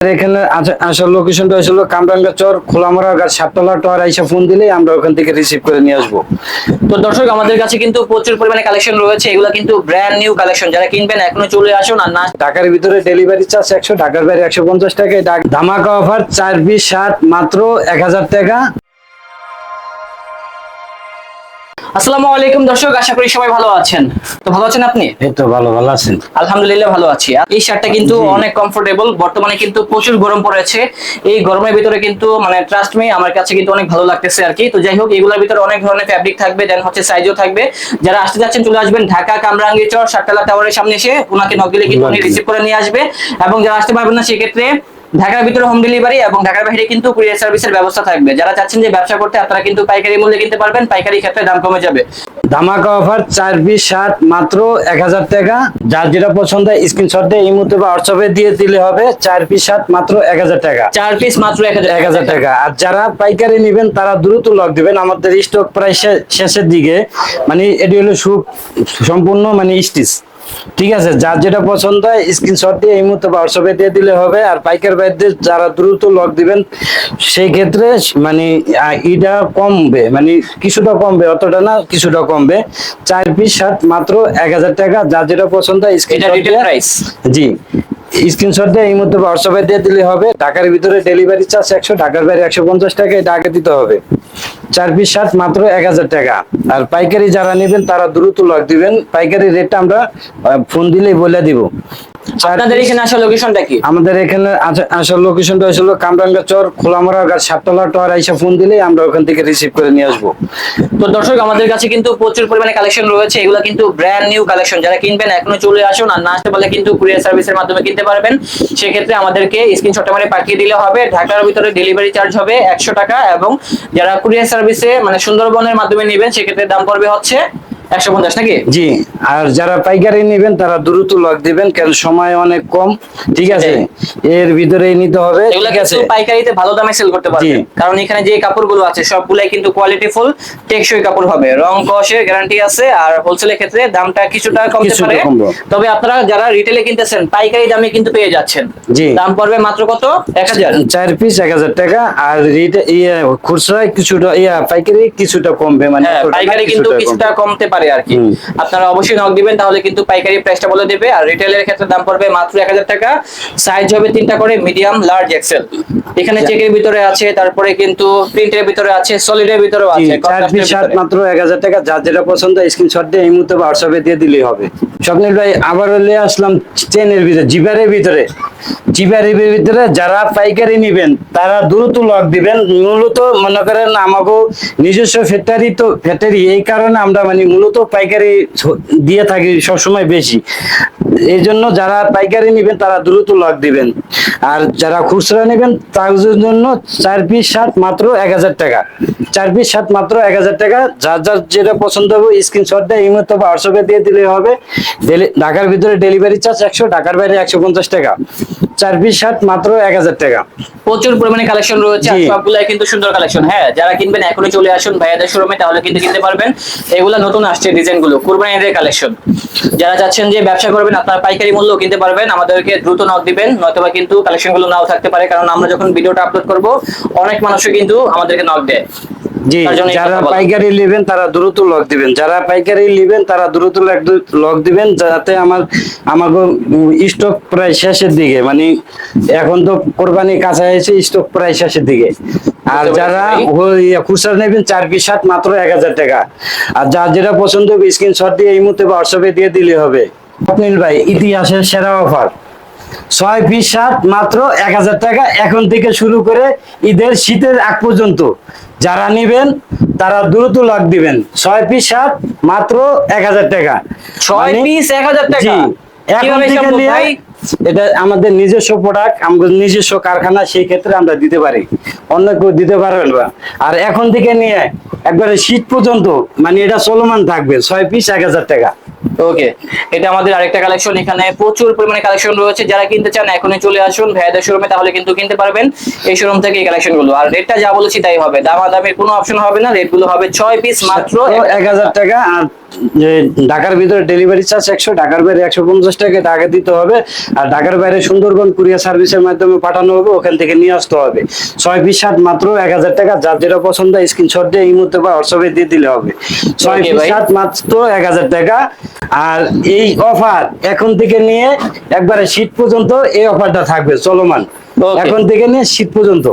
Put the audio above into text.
এখানে আসার লোকেশনটা আসলো কামরাঙ্গা চর খোলামরা গাছ সাততলা টর আইসা ফোন দিলে আমরা ওখান থেকে রিসিভ করে নিয়ে আসব। তো দর্শক আমাদের কাছে কিন্তু প্রচুর পরিমাণে কালেকশন রয়েছে। এগুলো কিন্তু ব্র্যান্ড নিউ কালেকশন যারা কিনবেন এখনও চলে আসুন আর না ঢাকার ভিতরে ডেলিভারি চার্জ একশো ঢাকার বাইরে একশো পঞ্চাশ টাকা ধামাকা অফার চার বিশ ষাট মাত্র এক হাজার টাকা। আসসালামু আলাইকুম দর্শক আশা করি সবাই ভালো আছেন। তো ভালো আছেন আপনি? এই তো ভালো ভালো আছেন। আলহামদুলিল্লাহ ভালো আছি। এই শার্টটা কিন্তু অনেক কমফোর্টেবল বর্তমানে কিন্তু প্রচুর গরম পড়েছে। এই গরমের ভিতরে কিন্তু মানে ট্রাস্ট মি আমার কাছে কিন্তু অনেক ভালো লাগতেছে আর কি। তো যাই হোক এগুলোর ভিতরে অনেক ধরনের ফ্যাব্রিক থাকবে দেন হচ্ছে সাইজও থাকবে। যারা আসতে যাচ্ছেন চলে আসবেন ঢাকা কামরাঙ্গি চর সাততলা টাওয়ারের সামনে এসে ওনাকে নক দিলে কিন্তু উনি রিসিভ করে নিয়ে আসবে। এবং যারা আসতে পারবেন না সেক্ষেত্রে ঢাকার ভিতরে হোম ডেলিভারি এবং ঢাকার বাইরে কিন্তু কুরিয়ার সার্ভিসের ব্যবস্থা থাকবে। যারা চাচ্ছেন যে ব্যবসা করতে আপনারা কিন্তু পাইকারি মূল্যে কিনতে পারবেন পাইকারি ক্ষেত্রে দাম কমে যাবে। ধামাকা অফার চার বিশ ষাট মাত্র এক হাজার টাকা। যার যেটা পছন্দ হয় স্ক্রিনশট দিয়ে এই মুহূর্তে বা হোয়াটসঅ্যাপে দিয়ে দিলে হবে চার পিস ষাট মাত্র এক হাজার টাকা। চার পিস মাত্র এক হাজার টাকা। আর যারা পাইকারি নেবেন তারা দ্রুত লক দিবেন। আমাদের স্টক প্রায় শেষের দিকে। মানে এটি হলো সু সম্পূর্ণ মানে স্টিচ ঠিক আছে যার যেটা পছন্দ হয় স্ক্রিনশট দিয়ে এই মুহূর্তে হোয়াটসঅ্যাপে দিয়ে দিলে হবে। আর পাইকার বাইদের যারা দ্রুত লক দিবেন সেই ক্ষেত্রে মানে ইটা কমবে মানে কিছুটা কমবে অতটা না কিছুটা কমবে। চার পিস শার্ট মাত্র এক হাজার টাকা যার যেটা পছন্দ হয় স্ক্রিনশট জি। স্ক্রিনশট দিয়ে এই মুহূর্তে হোয়াটসঅ্যাপে দিয়ে দিলে হবে। ঢাকার ভিতরে ডেলিভারি চার্জ একশো, ঢাকার বাইরে একশো পঞ্চাশ টাকায় ঢাকা দিতে হবে। চার পিস শার্ট মাত্র এক হাজার টাকা। আর পাইকারি যারা নেবেন, তারা দ্রুত লক দিবেন। পাইকারি রেটটা আমরা ফোন দিলেই বলে দিব। আপনাদের এখানে আসার লোকেশনটা কি? আমাদের এখানে আসার লোকেশনটা হয়েছিল কামরাঙ্গা চর খোলামরা গাছ সাততলা টাওয়ার আইসা ফোন দিলেই আমরা ওখান থেকে রিসিভ করে নিয়ে আসব। তো দর্শক আমাদের কাছে কিন্তু প্রচুর পরিমাণে কালেকশন রয়েছে। এগুলো কিন্তু ব্র্যান্ড নিউ কালেকশন যারা কিনবেন এখনও চলে আসুন। আর না আসতে পারলে কিন্তু কুরিয়ার সার্ভিসের মাধ্যমে কিনতে পারবেন। সেক্ষেত্রে আমাদেরকে স্ক্রিনশটটা মানে পাঠিয়ে দিলে হবে। ঢাকার ভিতরে ডেলিভারি চার্জ হবে একশো টাকা এবং যারা কুরিয়ার সার্ভিসে মানে সুন্দরবনের মাধ্যমে নেবেন সেক্ষেত্রে দাম পড়বে হচ্ছে একশো পঞ্চাশ নাকি? জি আর যারা পাইকারি নেবেন তারা দ্রুত লক দিবেন কারণ সময় অনেক কম। ঠিক আছে? এর ভিতরেই নিতে হবে। এগুলো কিন্তু পাইকারিতে ভালো দামে সেল করতে পারবেন। কারণ এখানে যে কাপড়গুলো আছে সবগুলাই কিন্তু কোয়ালিটি ফুল টেকসই কাপড় হবে। রং কষের গ্যারান্টি আছে আর হোলসেলের ক্ষেত্রে দামটা কিছুটা কমতে পারে। তবে আপনারা যারা রিটেলে কিনতেছেন পাইকারি দামে কিন্তু পেয়ে যাচ্ছেন। জি। দাম পড়বে মাত্র কত? এক হাজার। চার পিস এক হাজার টাকা আর ইয়ে কিছুটা ইয়া পাইকারি কিছুটা কমবে মানে হ্যাঁ পাইকারি কিন্তু কিছুটা কমতে পারে। আর কি। আপনারা অবশ্যই নক দিবেন তাহলে কিন্তু পাইকারি প্রাইসটা বলে দেবে। আর রিটেলের ক্ষেত্রে দাম পড়বে মাত্র এক হাজার টাকা। সাইজ হবে তিনটা করে মিডিয়াম লার্জ এক্সেল এখানে চেকের ভিতরে আছে তারপরে কিন্তু প্রিন্টের ভিতরে আছে সলিডের ভিতরেও জি, আছে শার্ট মাত্র এক হাজার টাকা যার যেটা পছন্দ স্ক্রিনশট দিয়ে এই মুহূর্তে হোয়াটসঅ্যাপে দিয়ে দিলেই হবে। স্বপ্নিল ভাই আবার নিয়ে আসলাম চেনের ভিতরে জিবারের ভিতরে। জিবারের ভিতরে যারা পাইকারি নেবেন তারা দ্রুত লক দিবেন। মূলত মনে করেন আমাকে নিজস্ব ফ্যাক্টরি তো ফ্যাক্টরি এই কারণে আমরা মানে মূলত পাইকারি দিয়ে থাকি সবসময় বেশি। এই জন্য যারা পাইকারি নেবেন, তারা দ্রুত লক দিবেন। আর যারা খুচরা নেবেন তাদের জন্য চার পিস শার্ট মাত্র এক হাজার টাকা। চার পিস শার্ট মাত্র এক হাজার টাকা। যার যার যেটা পছন্দ হবে স্ক্রিনশট দিয়ে, এই মুহূর্তে হোয়াটসঅ্যাপে দিয়ে দিলে হবে। ঢাকার ভিতরে ডেলিভারি চার্জ একশো, ঢাকার বাইরে একশো পঞ্চাশ টাকা। চার পিস শার্ট মাত্র এক হাজার টাকা। প্রচুর পরিমাণে কালেকশন রয়েছে আর সবগুলাই কিন্তু সুন্দর কালেকশন হ্যাঁ যারা কিনবেন এখনই চলে আসুন ভাইয়াদের শোরুমে তাহলে কিন্তু কিনতে পারবেন। এগুলা নতুন আসছে ডিজাইনগুলো কুরবানি ঈদের কালেকশন যারা চাচ্ছেন যে ব্যবসা করবেন আপনারা পাইকারি মূল্য কিনতে পারবেন আমাদেরকে দ্রুত নক দিবেন নয়তোবা কিন্তু কালেকশনগুলো নাও থাকতে পারে কারণ আমরা যখন ভিডিওটা আপলোড করব অনেক মানুষই কিন্তু আমাদেরকে নক দেয়। জি যারা পাইকারি নেবেন তারা দ্রুত লক দিবেন। যারা পাইকারি নেবেন তারা দ্রুত লক দিবেন যাতে আমার আমাকে স্টক প্রায় শেষের দিকে। মানে এখন তো কোরবানি কাছে এসে স্টক প্রায় শেষের দিকে। আর যারা খুচরা নেবেন চার পিস সাত মাত্র এক হাজার টাকা। আর যার যেটা পছন্দ হবে স্ক্রিনশট দিয়ে এই মুহূর্তে হোয়াটসঅ্যাপে দিয়ে দিলে হবে। স্বপ্নিল ভাই ইতিহাসের সেরা অফার। ছয় পিস শার্ট মাত্র এক হাজার টাকা। এখন থেকে শুরু করে ঈদের শীতের আগ পর্যন্ত। যারা নেবেন তারা দ্রুত লাগ দিবেন। ছয় পিস শার্ট মাত্র এক হাজার টাকা। ছয় মানে- পিস এক হাজার টাকা? এটা আমাদের নিজস্ব প্রোডাক্ট আমাদের নিজস্ব কারখানা সেই ক্ষেত্রে আমরা দিতে পারি। অন্য কেউ দিতে পারবেন না। আর এখন থেকে নিয়ে একবারে শীত পর্যন্ত মানে এটা চলমান থাকবে। ছয় পিস এক হাজার টাকা। ওকে এটা আমাদের আরেকটা কালেকশন এখানে প্রচুর পরিমাণে কালেকশন রয়েছে। যারা কিনতে চান, এখনই চলে আসুন ভাইয়াদের শোরুমে তাহলে কিন্তু কিনতে পারবেন এই শোরুম থেকে এই কালেকশনগুলো আর রেটটা যা বলেছি তাই হবে। দামাদামির কোনো অপশন হবে না। রেটগুলো হবে ছয় পিস মাত্র এক হাজার টাকা আর যে ঢাকার ভিতরে ডেলিভারি চার্জ একশো ঢাকার বাইরে একশো পঞ্চাশ টাকা টাকা দিতে হবে। আর ঢাকার বাইরে সুন্দরবন কুরিয়ার সার্ভিসের মাধ্যমে পাঠানো হবে ওখান থেকে নিয়ে আসতে হবে। ছয় পিস শার্ট মাত্র এক হাজার টাকা যার যেটা পছন্দ স্ক্রিনশট দিয়ে এই মুহূর্তে বা হোয়াটসঅ্যাপে দিয়ে দিলে হবে। ছয় পিস। শার্ট মাত্র এক হাজার টাকা। আর এই অফার এখন থেকে নিয়ে একবারে শীত পর্যন্ত এই অফারটা থাকবে চলমান. এখন থেকে নিয়ে শীত পর্যন্ত।